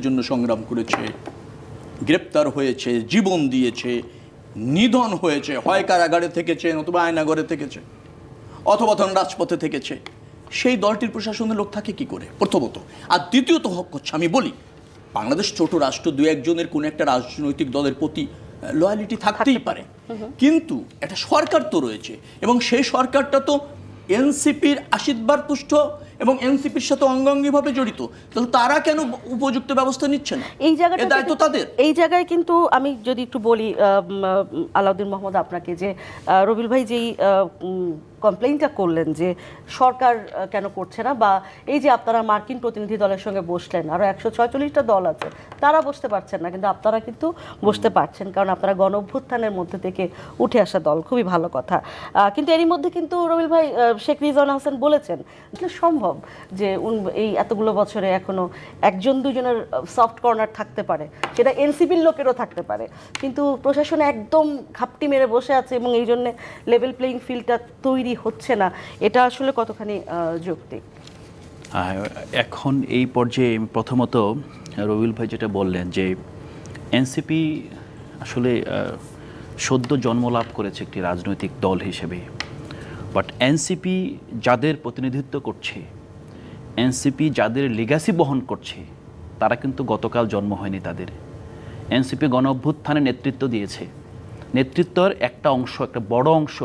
জন্য সংগ্রাম করেছে গ্রেপ্তার হয়েছে জীবন দিয়েছে নিধন হয়েছে হয় কারাগারে থেকেছে নতুবা আয়নাগরে থেকেছে অথবা ধরুন রাজপথে থেকেছে। সেই দলটির প্রশাসনের লোক থাকে কি করে? প্রথমত আর দ্বিতীয়ত হক হচ্ছে আমি বলি বাংলাদেশ ছোট রাষ্ট্র দু একজনের কোনো একটা রাজনৈতিক দলের প্রতি লয়ালিটি থাকতেই পারে। কিন্তু একটা সরকার তো রয়েছে এবং সেই সরকারটা তো এনসিপির আশীর্বাদ পুষ্ট এবং এনসিপির সাথে অঙ্গাঙ্গিভাবে জড়িত তাহলে তারা কেন উপযুক্ত ব্যবস্থা নিচ্ছে না? এই জায়গাটা তো দায়িত্ব তাদের। এই জায়গায় কিন্তু আমি যদি একটু বলি আলাউদ্দিন মোহাম্মদ আপনাকে যে রবিল ভাই যেই কমপ্লেইনটা করলেন যে সরকার কেন করছে না? বা এই যে আপনারা মার্কিন প্রতিনিধি দলের সঙ্গে বসলেন আরও একশো ছয়চল্লিশটা দল আছে, তারা বসতে পারছেন না, কিন্তু আপনারা কিন্তু বসতে পারছেন, কারণ আপনারা গণ অভ্যুত্থানের মধ্যে থেকে উঠে আসা দল, খুবই ভালো কথা। কিন্তু এরই মধ্যে কিন্তু রবিল ভাই শেখ রিজওয়ান হাসান বলেছেন আসলে সম্ভব যে এই এতগুলো বছরে এখনও একজন দুজনের সফট কর্নার থাকতে পারে, সেটা এনসিপির লোকেরও থাকতে পারে, কিন্তু প্রশাসন একদম ঘাপটি মেরে বসে আছে এবং এই জন্য লেভেল প্লেইং ফিল্ডটা তৈরি হচ্ছে না, এটা আসলে কতখানি যৌক্তিক? এখন এই পর্যায়ে প্রথমত রবিউল ভাই যেটা বললেন যে এনসিপি আসলে সদ্য জন্মলাভ করেছে একটি রাজনৈতিক দল হিসেবে। বাট এনসিপি যাদের প্রতিনিধিত্ব করছে, এনসিপি যাদের লিগাসি বহন করছে, তারা কিন্তু গতকাল জন্ম হয়নি তাদের। এনসিপি গণ অভ্যুত্থানে নেতৃত্ব দিয়েছে। নেতৃত্বের একটা অংশ, একটা বড় অংশ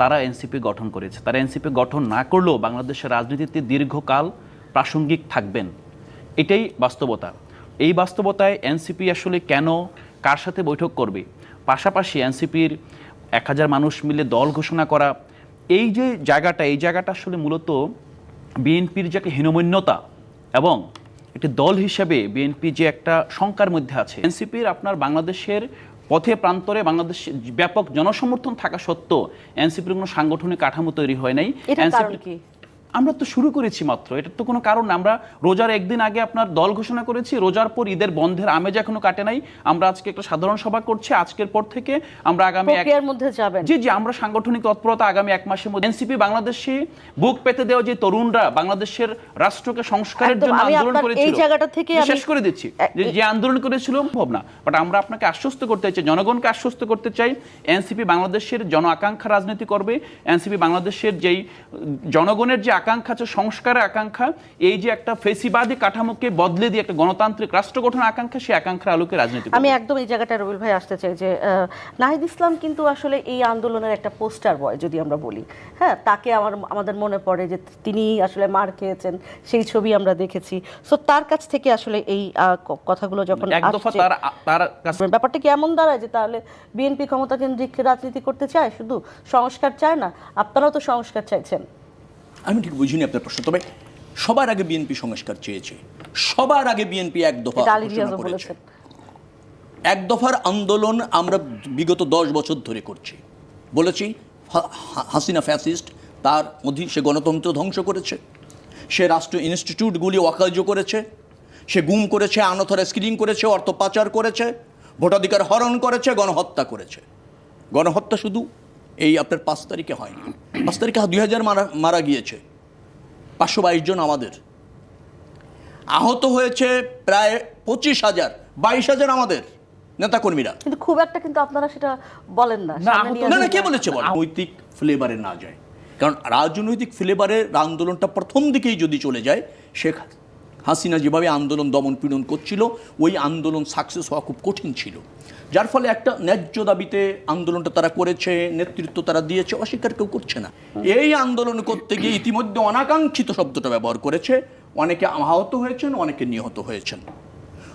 তারা এনসিপি গঠন করেছে। তারা এনসিপি গঠন না করলেও বাংলাদেশের রাজনীতিতে দীর্ঘকাল প্রাসঙ্গিক থাকবেন। এটাই বাস্তবতা। এই বাস্তবতায় এনসিপি আসলে কেন, কার সাথে বৈঠক করবে? পাশাপাশি এনসিপির এক হাজার মানুষ মিলে দল ঘোষণা করা, এই যে জায়গাটা, এই জায়গাটা আসলে মূলত বিএনপির যে একটা হীনমন্যতা এবং একটি দল হিসেবে বিএনপি যে একটা শঙ্কার মধ্যে আছে। এনসিপির আপনার বাংলাদেশের পথে প্রান্তরে বাংলাদেশ ব্যাপক জনসমর্থন থাকা সত্ত্বেও এনসিপির কোনো সাংগঠনিক কাঠামো তৈরি হয় নাই। কি? আমরা তো শুরু করেছি মাত্র এটার তো কোনো কারণ না। আমরা রোজার একদিন আগে আপনার দল ঘোষণা করেছি রোজার পর ঈদের বন্ধের আমেজ এখনও কাটে নাই। আমরা আজকে একটা সাধারণ সভা করছি আজকের পর থেকে আমরা আগামী এক প্রক্রিয়ার মধ্যে যাবেন। জি জি আমরা সাংগঠনিক তৎপরতা আগামী এক মাসের মধ্যে এনসিপি বাংলাদেশে বুক পেতে দেওয়া যে তরুণরা বাংলাদেশের রাষ্ট্রকে সংস্কারের জন্য আন্দোলন করেছিল এই জায়গাটা থেকে আমি- শেষ করে দিচ্ছি যে যে আন্দোলন করেছিল সম্ভব না। বাট আমরা আপনাকে আশ্বস্ত করতে চাই জনগণকে আশ্বস্ত করতে চাই এনসিপি বাংলাদেশের জন আকাঙ্ক্ষা রাজনীতি করবে এনসিপি বাংলাদেশের যেই জনগণের যে আকাঙ্ক্ষা আছে সংস্কারের আকাঙ্ক্ষা। এই যে একটা ফেসিবাদী কাঠামোকে বদলে দিয়ে একটা গণতান্ত্রিক রাষ্ট্র গঠনের আকাঙ্ক্ষা সেই আকাঙ্ক্ষার আলোকে রাজনীতি আমি একদম এই জায়গাটা রবিল ভাই আসতে চাই যে নাহিদ ইসলাম কিন্তু আসলে এই আন্দোলনের একটা পোস্টার বয় যদি আমরা বলি। হ্যাঁ তাকে আমার আমাদের মনে পড়ে যে তিনি আসলে মার খেয়েছেন সেই ছবি আমরা দেখেছি। সো তার কাছ থেকে আসলে এই কথাগুলো যখন ব্যাপারটা কি এমন দাঁড়ায় যে তাহলে বিএনপি ক্ষমতা কেন্দ্রিক রাজনীতি করতে চায়? শুধু সংস্কার চায় না আপনারাও তো সংস্কার চাইছেন। আমি ঠিক বুঝিনি আপনার প্রশ্ন তবে সবার আগে বিএনপি সংস্কার চেয়েছে। সবার আগে বিএনপি এক দফা করেছে। এক দফার আন্দোলন আমরা বিগত দশ বছর ধরে করছি। বলেছি হাসিনা ফ্যাসিস্ট তার মধ্যে সে গণতন্ত্র ধ্বংস করেছে। সে রাষ্ট্র ইনস্টিটিউটগুলি অকার্য করেছে। সে গুম করেছে আনথরা স্ক্রিনিং করেছে অর্থ পাচার করেছে ভোটাধিকার হরণ করেছে গণহত্যা করেছে। গণহত্যা শুধু এই আপনার পাঁচ তারিখে হয়নি। পাঁচ তারিখে দুই হাজার মারা মারা গিয়েছে। পাঁচশো বাইশ জন আমাদের। আহত হয়েছে প্রায় পঁচিশ হাজার বাইশ হাজার আমাদের নেতাকর্মীরা। কিন্তু খুব একটা কিন্তু আপনারা সেটা বলেন না না, কে বলেছে বল নৈতিক ফ্লেভারে না যায়। কারণ রাজনৈতিক ফ্লেভারের আন্দোলনটা প্রথম দিকেই যদি চলে যায় শেখ হাসিনা যেভাবে আন্দোলন দমন পীড়ন করছিল, ওই আন্দোলন সাকসেস হওয়া খুব কঠিন ছিল। যার ফলে একটা ন্যায্য দাবিতে আন্দোলনটা তারা করেছে, নেতৃত্ব তারা দিয়েছে, অস্বীকার কেউ করছে না। এই আন্দোলন করতে গিয়ে ইতিমধ্যে অনাকাঙ্ক্ষিত শব্দটা ব্যবহার করেছে। অনেকে আহত হয়েছেন, অনেকে নিহত হয়েছেন।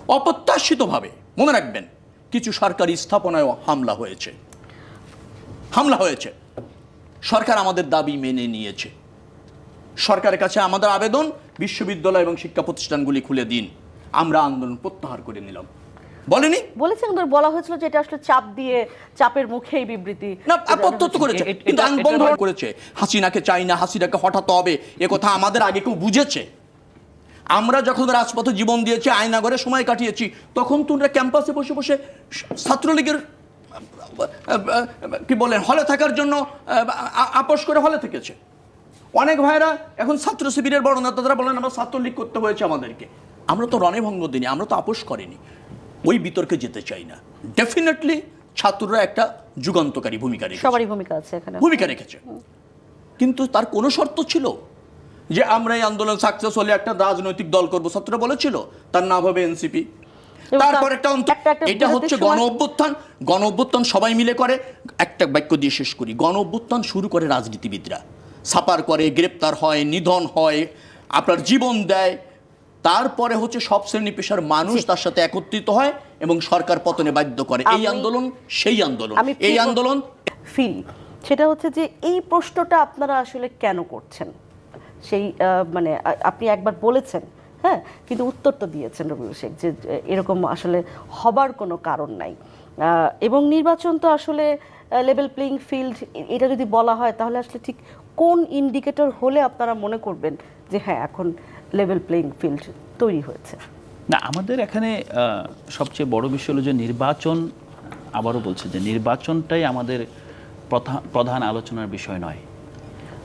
অপ্রত্যাশিতভাবে, মনে রাখবেন, কিছু সরকারি স্থাপনায় হামলা হয়েছে। হামলা হয়েছে। সরকার আমাদের দাবি মেনে নিয়েছে। সরকারের কাছে আমাদের আবেদন বিশ্ববিদ্যালয় এবং শিক্ষা প্রতিষ্ঠানগুলি খুলে দিন। আমরা আন্দোলন প্রত্যাহার করে নিলাম। বলেনি? কিন্তু বলা হয়েছিল যে এটা আসলে চাপ দিয়ে চাপের বিবৃতি না করেছে কিন্তু বন্ধ করেছে। হাসিনাকে চাই না হাসিনাকে হঠাতে হবে এ কথা আমাদের আগে কেউ বুঝেছে। আমরা যখন রাজপথে জীবন দিয়েছি আয়নাগরে সময় কাটিয়েছি তখন তোমরা ক্যাম্পাসে বসে বসে ছাত্রলীগের কি বলেন হলে থাকার জন্য আপোষ করে হলে থেকেছে। অনেক ভাইরা এখন ছাত্র শিবিরের বড় নেতা তারা বলেন আমরা ছাত্রলীগ করতে হয়েছে আমাদেরকে। আমরা তো রণে ভঙ্গ দিইনি আমরা তো আপোষ করিনি। ওই বিতর্কে যেতে চাই না। ডেফিনেটলি ছাত্ররা একটা যুগান্তকারী ভূমিকা রেখেছে। সবারই ভূমিকা আছে এখানে। ভূমিকা রেখেছে। কিন্তু তার কোনো শর্ত ছিল? যে আমরা এই আন্দোলন সাকসেস হলে একটা রাজনৈতিক দল করব ছাত্ররা বলেছিল তার নাম হবে এনসিপি তারপর একটা এটা হচ্ছে গণ অভ্যুত্থান গণ অভ্যুত্থান সবাই মিলে করে। একটা বাক্য দিয়ে শেষ করি। গণ অভ্যুত্থান শুরু করে রাজনীতিবিদরা। সাপার করে গ্রেপ্তার হয় নিধন হয় আপনার জীবন দেয়। তারপরে হচ্ছে সব শ্রেণি পেশার মানুষ তার সাথে একত্রিত হয় এবং সরকার পতনে বাধ্য করে। এই আন্দোলন সেই আন্দোলন। এই আন্দোলন ফিল সেটা হচ্ছে যে এই প্রশ্নটা আপনারা আসলে কেন করছেন? সেই মানে আপনি একবার বলেছেন হ্যাঁ? কিন্তু উত্তর তো দিয়েছেন রবিউল শেখ যে এরকম আসলে হবার কোনো কারণ নাই। আহ, এবং নির্বাচন তো আসলে লেভেল প্লেইং ফিল্ড এটা যদি বলা হয় তাহলে আসলে ঠিক কোন ইন্ডিকেটর হলে আপনারা মনে করবেন যে হ্যাঁ এখন লেভেল প্লেইং ফিল্ড তৈরি হয়েছে? না, আমাদের এখানে সবচেয়ে বড় বিষয় হলো যে নির্বাচন, আবারও বলছে যে নির্বাচনটাই আমাদের প্রধা- প্রধান আলোচনার বিষয় নয়।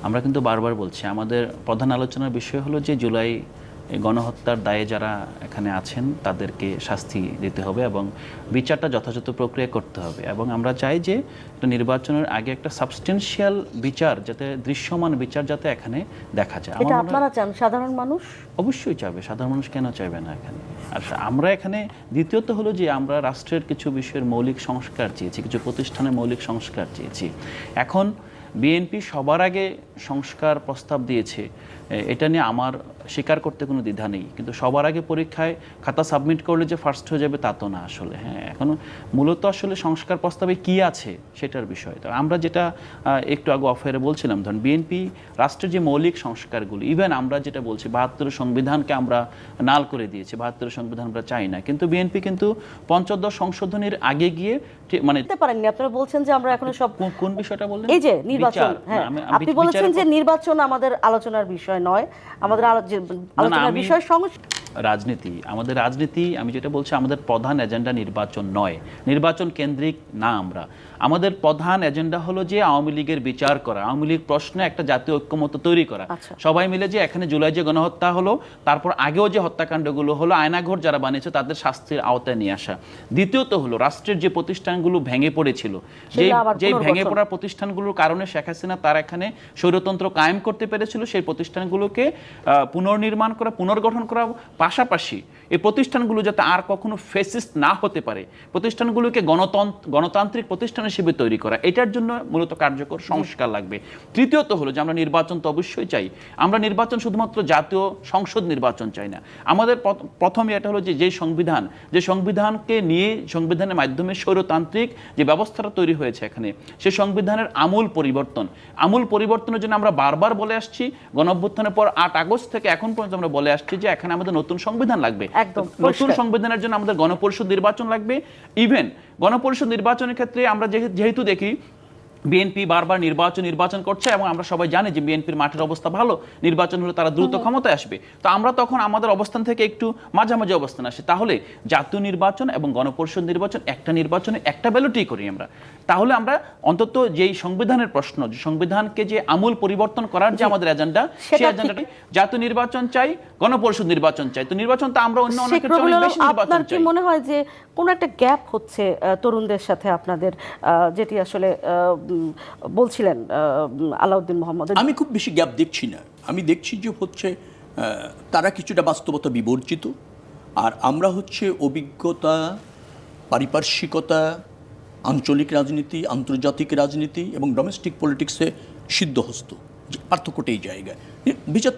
আমরা কিন্তু বারবার বলছি, আমাদের প্রধান আলোচনার বিষয় হলো যে জুলাই গণহত্যার দায়ে যারা এখানে আছেন তাদেরকে শাস্তি দিতে হবে এবং বিচারটা যথাযথ প্রক্রিয়া করতে হবে। এবং আমরা চাই যে একটা নির্বাচনের আগে একটা সাবস্টেন্সিয়াল বিচার যাতে দৃশ্যমান বিচার যাতে এখানে দেখা যায়। এটা আপনারা চান? সাধারণ মানুষ? অবশ্যই চাইবে। সাধারণ মানুষ কেন চাইবে না এখানে? আর আমরা এখানে দ্বিতীয়ত হলো যে আমরা রাষ্ট্রের কিছু বিষয়ের মৌলিক সংস্কার চেয়েছি কিছু প্রতিষ্ঠানের মৌলিক সংস্কার চেয়েছি। এখন বিএনপি সবার আগে সংস্কার প্রস্তাব দিয়েছে এটা নিয়ে আমার স্বীকার করতে কোনো দ্বিধা নেই। কিন্তু সবার আগে পরীক্ষায় খাতা সাবমিট করলে যে ফার্স্ট হয়ে যাবে তা তো না আসলে হ্যাঁ। এখন মূলত আসলে সংস্কার প্রস্তাবে কি আছে সেটার বিষয়। তো আমরা যেটা একটু আগে অফারে বলছিলাম ধরুন বিএনপি রাষ্ট্রের যে মৌলিক সংস্কারগুলো ইভেন আমরা যেটা বলছি বাহাত্তর সংবিধানকে আমরা নাল করে দিয়েছি বাহাত্তর সংবিধান আমরা চাই না। কিন্তু বিএনপি কিন্তু পঞ্চদশ সংশোধনীর আগে গিয়ে মানে পারেননি। আপনারা বলছেন যে আমরা এখন সব কোন- বিষয়টা বললেন? এই যে নির্বাচন। হ্যাঁ আপনি বিচারের যে নির্বাচন আমাদের আলোচনার বিষয় নয়। আমাদের আলোচনার বিষয় সংস্কার রাজনীতি। আমাদের রাজনীতি আমি যেটা বলছি আমাদের প্রধান এজেন্ডা নির্বাচন নয়। নির্বাচন কেন্দ্রিক না আমরা। আমাদের প্রধান এজেন্ডা হলো যে আওয়ামী লীগের বিচার করা আওয়ামী লীগ প্রশ্নে একটা জাতীয় ঐক্যমত তৈরি করা। আচ্ছা। সবাই মিলে যে এখানে জুলাই যে গণহত্যা হলো তারপর আগেও যে হত্যাকাণ্ডগুলো হলো আয়নাঘর যারা বানিয়েছে তাদের শাস্তির আওতায় নিয়ে আসা। দ্বিতীয়ত হলো রাষ্ট্রের যে প্রতিষ্ঠানগুলো ভেঙে পড়েছিল যে যে ভেঙে। পড়া প্রতিষ্ঠানগুলোর কারণে শেখ হাসিনা তার এখানে স্বৈরতন্ত্র কায়েম করতে পেরেছিল সেই প্রতিষ্ঠানগুলোকে আহ, পুনর্নির্মাণ করা পুনর্গঠন করা পাশাপাশি এই প্রতিষ্ঠানগুলো যাতে আর কখনো ফেসিস্ট না হতে পারে প্রতিষ্ঠানগুলোকে গণতন্ত্র গণতান্ত্রিক প্রতিষ্ঠান হিসেবে তৈরি করা এটার জন্য মূলত কার্যকর সংস্কার লাগবে। তৃতীয়ত হলো যে আমরা নির্বাচন তো অবশ্যই চাই আমরা নির্বাচন শুধুমাত্র জাতীয় সংসদ নির্বাচন চাই না আমাদের প্রথ- প্রথমে এটা হলো যে যে সংবিধান যে সংবিধানকে নিয়ে সংবিধানের মাধ্যমে স্বৈরতান্ত্রিক যে ব্যবস্থাটা তৈরি হয়েছে এখানে সে সংবিধানের আমূল পরিবর্তন আমূল পরিবর্তনের জন্য আমরা বারবার বলে আসছি গণঅভ্যুত্থানের পর আট আগস্ট থেকে এখন পর্যন্ত আমরা বলে আসছি যে এখানে আমাদের নতুন সংবিধান লাগবে। একদম, নতুন সংবিধানের জন্য আমাদের গণপরিষদ নির্বাচন লাগবে। ইভেন গণপরিষদ নির্বাচনের ক্ষেত্রে আমরা যেহে- যেহেতু দেখি বিএনপি বারবার নির্বাচন নির্বাচন করছে এবং আমরা সবাই জানি যে বিএনপির মাঠের অবস্থা ভালো নির্বাচন হলে তারা দ্রুত ক্ষমতায় আসবে। তো আমরা তখন আমাদের অবস্থান থেকে একটু মাঝামাঝি অবস্থান আসে। তাহলে জাতীয় নির্বাচন এবং গণপরিষদ নির্বাচন একটা নির্বাচনে একটা ব্যালটই করি আমরা। তাহলে আমরা অন্তত যেই সংবিধানের প্রশ্ন যে সংবিধানকে যে আমূল পরিবর্তন করার যে আমাদের এজেন্ডা সেই এজেন্ডাটি জাতীয় নির্বাচন চাই গণপরিষদ নির্বাচন চাই। তো নির্বাচন তো আমরা অন্য অনেক আপনার কি মনে হয় যে কোনো একটা গ্যাপ হচ্ছে তরুণদের সাথে আপনাদের আহ, যেটি আসলে বলছিলেন আলাউদ্দিন মোহাম্মদ। আমি খুব বেশি গ্যাপ দেখছি না। আমি দেখছি যে হচ্ছে তারা কিছুটা বাস্তবতা বিবর্জিত। আর আমরা হচ্ছে অভিজ্ঞতা, পারিপার্শ্বিকতা, আঞ্চলিক রাজনীতি, আন্তর্জাতিক রাজনীতি এবং ডোমেস্টিক পলিটিক্সে সিদ্ধহস্ত। পার্থক্যটা এই জায়গায়। বিচার